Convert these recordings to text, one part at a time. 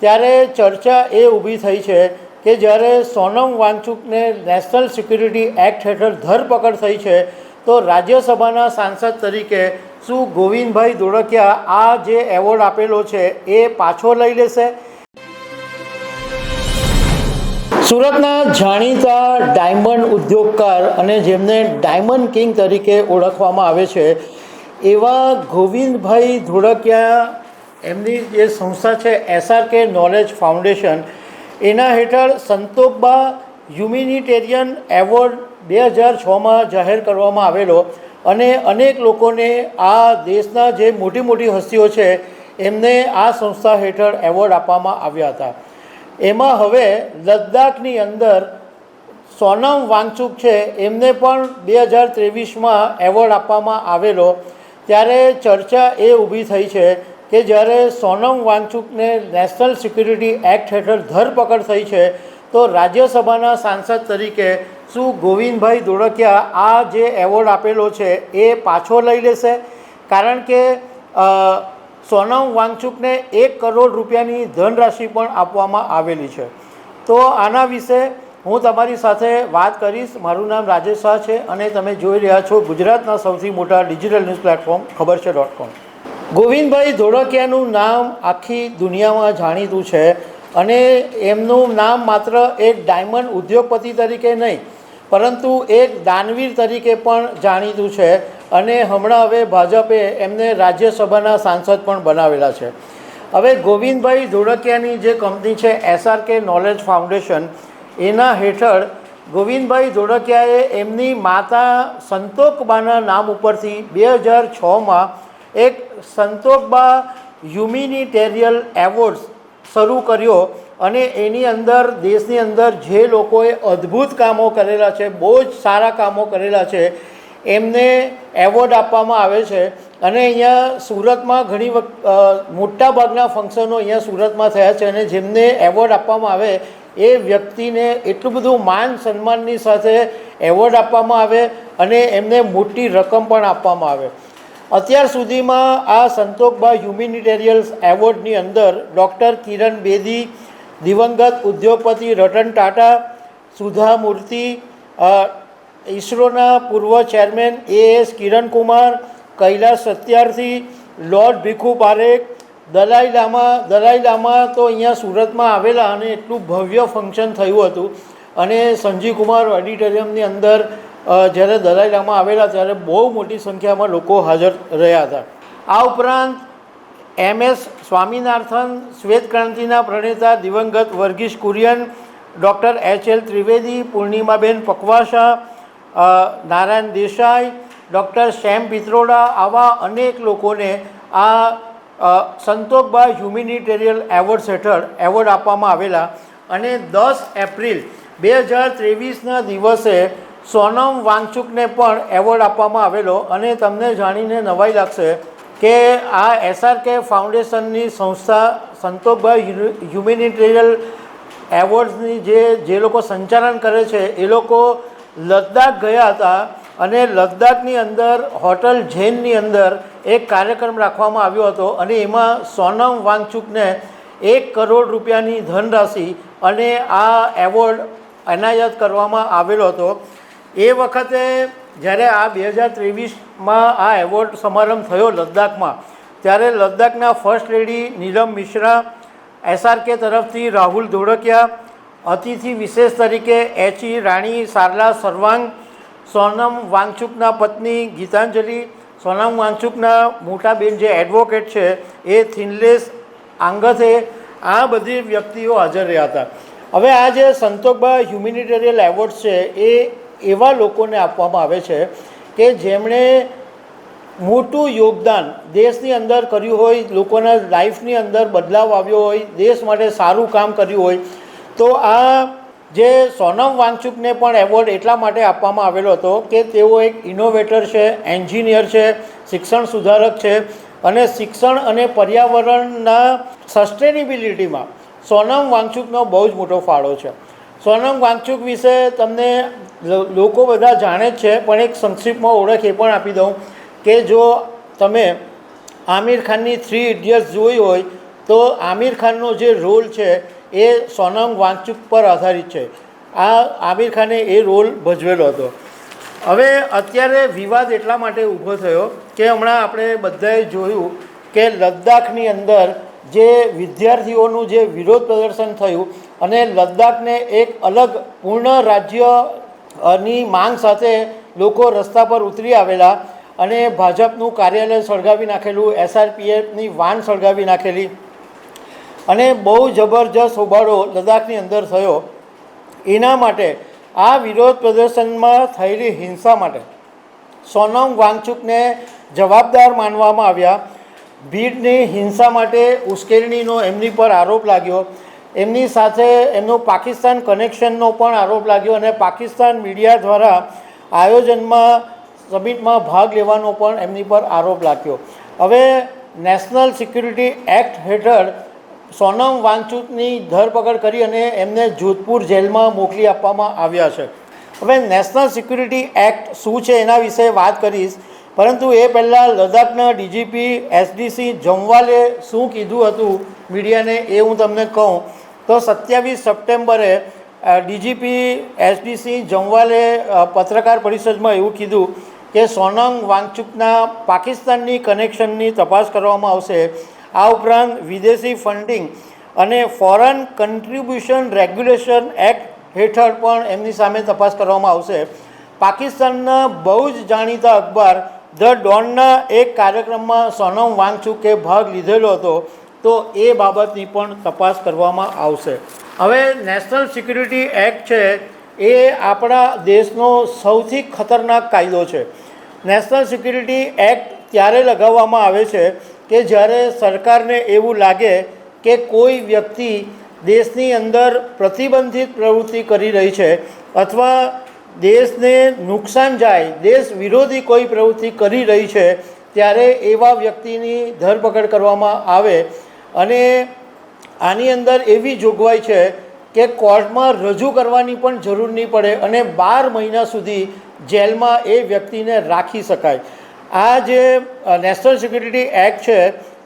ત્યારે ચર્ચા એ ઊભી થઈ છે કે જ્યારે સોનમ વાંગચુકને નેશનલ સિક્યુરિટી એક્ટ હેઠળ ધરપકડ થઈ છે, તો રાજ્યસભાના સાંસદ તરીકે શું ગોવિંદભાઈ ધોળકિયા આ જે એવોર્ડ આપેલો છે એ પાછો લઈ લેશે? સુરતના જાણીતા ડાયમંડ ઉદ્યોગકાર અને જેમને ડાયમંડ કિંગ તરીકે ઓળખવામાં આવે છે, એવા ગોવિંદભાઈ ધોળકિયા એમની જે સંસ્થા છે એસઆરકે નોલેજ ફાઉન્ડેશન એના હેઠળ સંતોકબા હ્યુમિનિટેરિયન એવોર્ડ બે હજાર છમાં જાહેર કરવામાં આવેલો અને અનેક લોકોને આ દેશના જે મોટી મોટી હસ્તીઓ છે, એમને આ સંસ્થા હેઠળ એવોર્ડ આપવામાં આવ્યા હતા. એમાં હવે લદ્દાખની અંદર સોનમ વાંગચુક છે, એમને પણ બે હજાર ત્રેવીસમાં એવોર્ડ આપવામાં આવેલો. ત્યારે ચર્ચા એ ઊભી થઈ છે કે જ્યારે સોનમ વાંગચુકને નેશનલ સિક્યુરિટી એક્ટ હેઠળ ધરપકડ થઈ છે, તો રાજ્યસભાના સાંસદ તરીકે શું ગોવિંદભાઈ ધોળકિયા આ જે એવોર્ડ આપેલો છે એ પાછો લઈ લેશે? કારણ કે સોનમ વાંગચુકને એક કરોડ રૂપિયાની ધનરાશિ પણ આપવામાં આવેલી છે. તો આના વિશે હું તમારી સાથે વાત કરીશ. મારું નામ રાજેશ શાહ છે અને તમે જોઈ રહ્યા છો ગુજરાતના સૌથી મોટા ડિજિટલ ન્યૂઝ પ્લેટફોર્મ, ખબર છે ડોટ કોમ ગોવિંદભાઈ ધોળકિયાનું નામ આખી દુનિયામાં જાણીતું છે અને એમનું નામ માત્ર એક ડાયમંડ ઉદ્યોગપતિ તરીકે નહીં, પરંતુ એક દાનવીર તરીકે પણ જાણીતું છે અને હમણાં હવે ભાજપે એમને રાજ્યસભાના સાંસદ પણ બનાવેલા છે. હવે ગોવિંદભાઈ ધોળકિયાની જે કંપની છે એસઆરકે નોલેજ ફાઉન્ડેશન, એના હેઠળ ગોવિંદભાઈ ધોળકિયાએ એમની માતા સંતોકબાના નામ ઉપરથી બે હજાર છમાં એક સંતોકબા હ્યુમિનિટેરિયલ એવોર્ડ્સ શરૂ કર્યો અને એની અંદર, દેશની અંદર જે લોકોએ અદ્ભુત કામો કરેલા છે, બહુ જ સારા કામો કરેલા છે, એમને એવોર્ડ આપવામાં આવે છે. અને અહીંયા સુરતમાં ઘણી વખત મોટા ભાગના ફંક્શનો અહીંયા સુરતમાં થયા છે અને જેમને એવોર્ડ આપવામાં આવે, એ વ્યક્તિને એટલું બધું માન સન્માનની સાથે એવોર્ડ આપવામાં આવે અને એમને મોટી રકમ પણ આપવામાં આવે. અત્યાર સુધીમાં આ સંતોકભાઈ હ્યુમિનિટેરિયલ્સ એવોર્ડની અંદર ડૉક્ટર કિરણ બેદી, દિવંગત ઉદ્યોગપતિ રતન ટાટા, સુધા મૂર્તિ ઇસરોના પૂર્વ chairman A S Kirankumar, Kailash Satyarthi, lord Bhikhu Parekh, Dalai Lama Dalai Lama તો અહીંયા સુરતમાં આવેલા અને એટલું ભવ્ય ફંક્શન થયું હતું. અને સંજીવ કુમાર ઓડિટોરિયમની અંદર જ્યારે દલાઈ લામા આવેલા ત્યારે બહુ મોટી સંખ્યામાં લોકો હાજર રહ્યા હતા. આ ઉપરાંત એમ એસ સ્વામિનાથન શ્વેત ક્રાંતિના પ્રણેતા દિવંગત Verghese Kurien doctor H L Trivedi Purnimaben Pakvasa Narayan Desai doctor Shyam Pitroda આવા અનેક લોકોને આ અ, હ્યુમિનિટેરિયલ એવોર્ડ્સ હેઠળ એવોર્ડ આપવામાં આવેલા. અને દસ એપ્રિલ બે હજાર ત્રેવીસના દિવસે સોનમ વાંગચુકને પણ એવોર્ડ આપવામાં આવેલો અને તમને જાણીને નવાઈ લાગશે કે આ એસઆરકે ફાઉન્ડેશનની સંસ્થા સંતોકભાઈ હ્યુમેનિટેરિયલ એવોર્ડ્સની જે જે લોકો સંચાલન કરે છે, એ લોકો લદ્દાખ ગયા હતા અને લદ્દાખની અંદર, હોટલ જૈનની અંદર એક કાર્યક્રમ રાખવામાં આવ્યો હતો અને એમાં સોનમ વાંગચુકને એક કરોડ રૂપિયાની ધનરાશિ અને આ એવોર્ડ એનાયત કરવામાં આવેલો હતો. એ વખતે જ્યારે આ બે હજાર ત્રેવીસમાં આ એવોર્ડ સમારંભ થયો લદ્દાખમાં, ત્યારે લદ્દાખના first lady Neelam Mishra SRK તરફથી રાહુલ ધોળકિયા, અતિથિ વિશેષ તરીકે એચી રાણી સારલા સર્વાંગ, સોનમ વાંગચુકના પત્ની ગીતાંજલિ, સોનમ વાંગચુકના મોટા બેન જે એડવોકેટ છે એ થિનલેસ આંગથે આ બધી વ્યક્તિઓ હાજર રહ્યા હતા. હવે આ જે સંતોકબા હ્યુમિનિટેરિયલ એવોર્ડ્સ છે એ એવા લોકોને આપવામાં આવે છે કે જેમણે મોટું યોગદાન દેશની અંદર કર્યું હોય, લોકોના લાઈફની અંદર બદલાવ આવ્યો હોય, દેશ માટે સારું કામ કર્યું હોય, તો આ જે સોનમ વાંગચુકને પણ એવોર્ડ એટલા માટે આપવામાં આવેલો હતો કે તેઓ એક ઇનોવેટર છે એન્જિનિયર છે, શિક્ષણ સુધારક છે અને શિક્ષણ અને પર્યાવરણના સસ્ટેનેબિલિટીમાં સોનમ વાંગચુકનો બહુ જ મોટો ફાળો છે. સોનમ વાંગચુક વિશે તમને લોકો બધા જાણે જ છે, પણ એક સંક્ષિપ્તમાં ઓળખ એ પણ આપી દઉં કે જો તમે આમિર ખાનની થ્રી ઇડિયટ્સ જોઈ હોય, તો આમિર ખાનનો જે રોલ છે એ સોનમ વાંગચુક પર આધારિત છે. આ આમિર ખાને એ રોલ ભજવેલો હતો. હવે અત્યારે વિવાદ એટલા માટે ઊભો થયો કે હમણાં આપણે બધાએ જોયું કે લદ્દાખની અંદર જે વિદ્યાર્થીઓનું જે વિરોધ પ્રદર્શન થયું અને લદ્દાખને એક અલગ પૂર્ણ રાજ્ય ની માંગ સાથે લોકો રસ્તા પર ઉતરી આવેલા અને ભાજપનું કાર્યાલય સળગાવી નાખેલું એસઆરપીએફની વાન સળગાવી નાખેલી. અને બહુ જબરજસ્ત હોબાળો લદ્દાખની અંદર થયો. એના માટે આ વિરોધ પ્રદર્શનમાં થયેલી હિંસા માટે સોનમ વાંગચુકને જવાબદાર માનવામાં આવ્યા. ભીડની હિંસા માટે ઉશ્કેરણીનો એમની પર આરોપ લાગ્યો. એમની સાથે એમનો પાકિસ્તાન કનેક્શનનો પણ આરોપ લાગ્યો અને પાકિસ્તાન મીડિયા દ્વારા આયોજનમાં, સમિટમાં ભાગ લેવાનો પણ એમની પર આરોપ લાગ્યો. હવે નેશનલ સિક્યુરિટી એક્ટ હેઠળ સોનમ વાંચુતની ધરપકડ કરી અને એમને જોધપુર જેલમાં મોકલી આપવામાં આવ્યા છે. હવે નેશનલ સિક્યુરિટી એક્ટ શું છે એના વિશે વાત કરીશ. પરંતુ એ પહેલાં લદ્દાખના ડીજીપી એસડીસી જમવાલે શું કીધું હતું મીડિયાને એ હું તમને કહું. તો સત્યાવીસ સપ્ટેમ્બરે ડીજીપી એસડીસી જમવાલે પત્રકાર પરિષદમાં એવું કીધું કે સોનમ વાંગચુકના પાકિસ્તાનની કનેક્શનની તપાસ કરવામાં આવશે. આ ઉપરાંત વિદેશી ફંડિંગ અને ફોરેન કન્ટ્રીબ્યુશન રેગ્યુલેશન એક્ટ હેઠળ પણ એમની સામે તપાસ કરવામાં આવશે. પાકિસ્તાનના બહુ જ જાણીતા અખબાર ધ ડોનના એક કાર્યક્રમમાં સોનમ વાંગચુકે ભાગ લીધેલો હતો. તો એ બાબતની પણ તપાસ કરવામાં આવશે. હવે નેશનલ સિક્યુરિટી એક્ટ છે, એ આપણા દેશનો સૌથી ખતરનાક કાયદો છે. નેશનલ સિક્યુરિટી એક્ટ ત્યારે લગાવવામાં આવે છે કે જ્યારે સરકારને એવું લાગે કે કોઈ વ્યક્તિ દેશની અંદર પ્રતિબંધિત પ્રવૃત્તિ કરી રહી છે અથવા દેશને નુકસાન જાય, દેશ વિરોધી કોઈ પ્રવૃત્તિ કરી રહી છે, ત્યારે એવા વ્યક્તિની ધરપકડ કરવામાં આવે અને આની અંદર એવી જોગવાઈ છે કે કોર્ટમાં રજૂ કરવાની પણ જરૂર નહીં પડે અને બાર મહિના સુધી જેલમાં એ વ્યક્તિને રાખી શકાય. આ જે નેશનલ સિક્યુરિટી એક્ટ છે,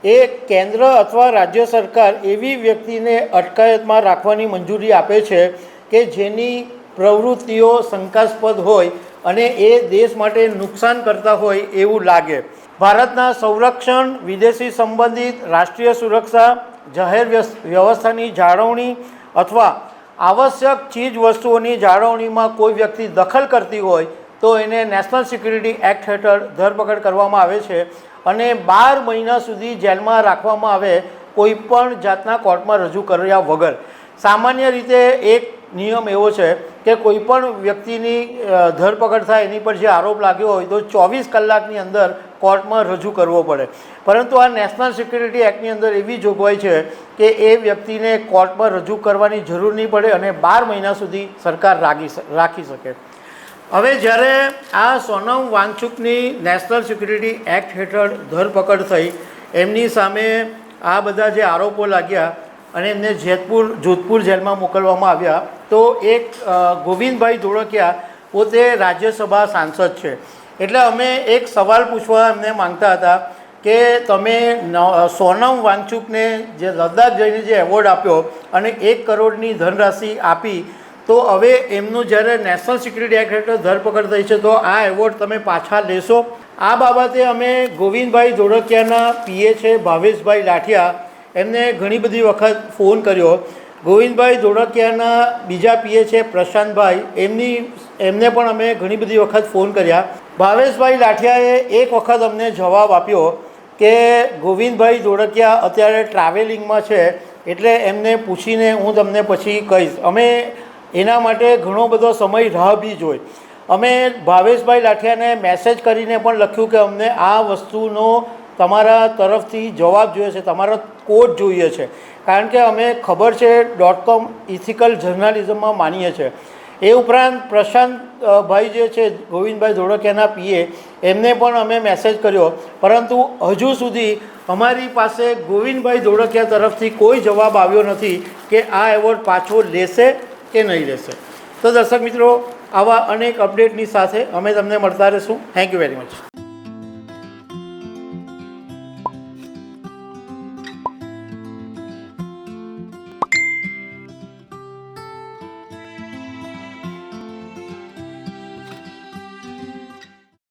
એ કેન્દ્ર અથવા રાજ્ય સરકાર એવી વ્યક્તિને અટકાયતમાં રાખવાની મંજૂરી આપે છે કે જેની પ્રવૃત્તિઓ શંકાસ્પદ હોય અને એ દેશ માટે નુકસાન કરતા હોય એવું લાગે. ભારતના સંરક્ષણ, વિદેશી સંબંધિત, રાષ્ટ્રીય સુરક્ષા, જાહેર વ્યવસ્થાની જાળવણી અથવા આવશ્યક ચીજ વસ્તુઓની જાળવણીમાં કોઈ વ્યક્તિ દખલ કરતી હોય તો એને નેશનલ સિક્યુરિટી એક્ટ હેઠળ ધરપકડ કરવામાં આવે છે અને બાર મહિના સુધી જેલમાં રાખવામાં આવે કોઈ પણ જાતના કોર્ટમાં રજૂ કર્યા વગર. સામાન્ય રીતે એક નિયમ એવો છે કે કોઈ પણ વ્યક્તિની ધરપકડ થાય એની પર જે આરોપ લાગ્યો હોય તો ચોવીસ કલાકની અંદર કોર્ટમાં રજૂ કરવો પડે. પરંતુ આ નેશનલ સિક્યુરિટી એક્ટની અંદર એવી જોગવાઈ છે કે એ વ્યક્તિને કોર્ટમાં રજૂ કરવાની જરૂર નહીં પડે અને બાર મહિના સુધી સરકાર રાખી રાખી શકે. હવે જ્યારે આ સોનમ વાંગચુકની નેશનલ સિક્યુરિટી એક્ટ હેઠળ ધરપકડ થઈ, એમની સામે આ બધા જે આરોપો લાગ્યા અને એમને જેતપુર, જોધપુર જેલમાં મોકલવામાં આવ્યા, તો એક ગોવિંદભાઈ ધોળકિયા પોતે રાજ્યસભા સાંસદ છે. એટલે અમે એક સવાલ પૂછવા એમને માંગતા હતા કે તમે સોનમ વાંગચુકને જે લદ્દાખ જઈને જે એવોર્ડ આપ્યો અને એક કરોડની ધનરાશિ આપી, તો હવે એમનું જ્યારે નેશનલ સિક્યુરિટી એક્ટ હેઠળ ધરપકડ થઈ છે, તો આ એવોર્ડ તમે પાછા લેશો? આ બાબતે અમે ગોવિંદભાઈ ધોળકિયાના પીએ છે, ભાવેશભાઈ લાઠિયા, એમને ઘણી બધી વખત ફોન કર્યો. ગોવિંદભાઈ ધોળકિયાના બીજા પીએ છે પ્રશાંતભાઈ. એમની, એમને પણ અમે ઘણી બધી વખત ફોન કર્યા. ભાવેશભાઈ લાઠિયાએ એક વખત અમને જવાબ આપ્યો કે ગોવિંદભાઈ ધોળકિયા અત્યારે ટ્રાવેલિંગમાં છે એટલે એમને પૂછીને હું તમને પછી કહીશ. અમે એના માટે ઘણો બધો સમય રાહ બી જોઈ. અમે ભાવેશભાઈ લાઠિયાને મેસેજ કરીને પણ લખ્યું કે અમને આ વસ્તુનો તમારા તરફથી જવાબ જોઈએ છે, તમારો કોટ જોઈએ છે. કારણ કે અમે ખબર છે ડોટ કોમ ઇથિકલ જર્નાલિઝમમાં માનીએ છીએ એ ઉપરાંત પ્રશાંત ભાઈ જે છે, ગોવિંદભાઈ ધોળકિયાના પીએ એમને પણ અમે મેસેજ કર્યો. પરંતુ હજુ સુધી અમારી પાસે ગોવિંદભાઈ ધોળકિયા તરફથી કોઈ જવાબ આવ્યો નથી કે આ એવોર્ડ પાછો લેશે કે નહીં લેશે. તો દર્શક મિત્રો, આવા અનેક અપડેટની સાથે અમે તમને મળતા રહીશું. Thank you very much